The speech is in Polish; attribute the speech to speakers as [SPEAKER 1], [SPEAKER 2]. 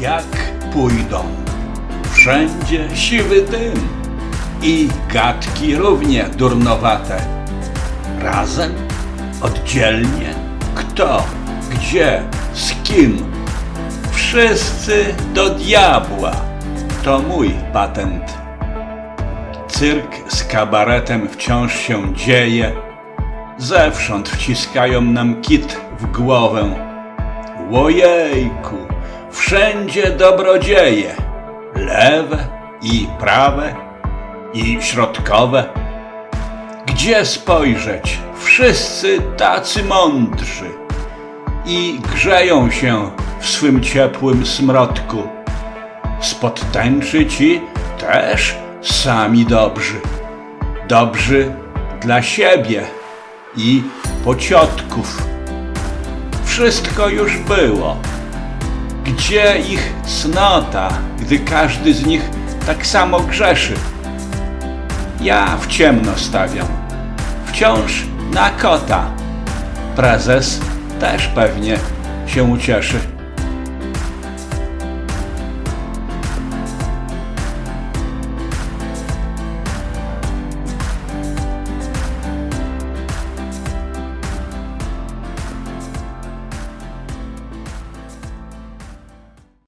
[SPEAKER 1] jak pójdą. Wszędzie siwy dym i gadki równie durnowate. Razem, oddzielnie, kto, gdzie, z kim. Wszyscy do diabła. To mój patent. Cyrk z kabaretem wciąż się dzieje. Zewsząd wciskają nam kit w głowę. Łojejku, wszędzie dobrodzieje. Lewe i prawe i środkowe. Gdzie spojrzeć, wszyscy tacy mądrzy i grzeją się w swym ciepłym smrodku. Spod tęczy ci też sami dobrzy. Dobrzy dla siebie i pociotków. Wszystko już było. Gdzie ich cnota, gdy każdy z nich tak samo grzeszy? Ja w ciemno stawiam. Wciąż na kota. Prezes też pewnie się ucieszy.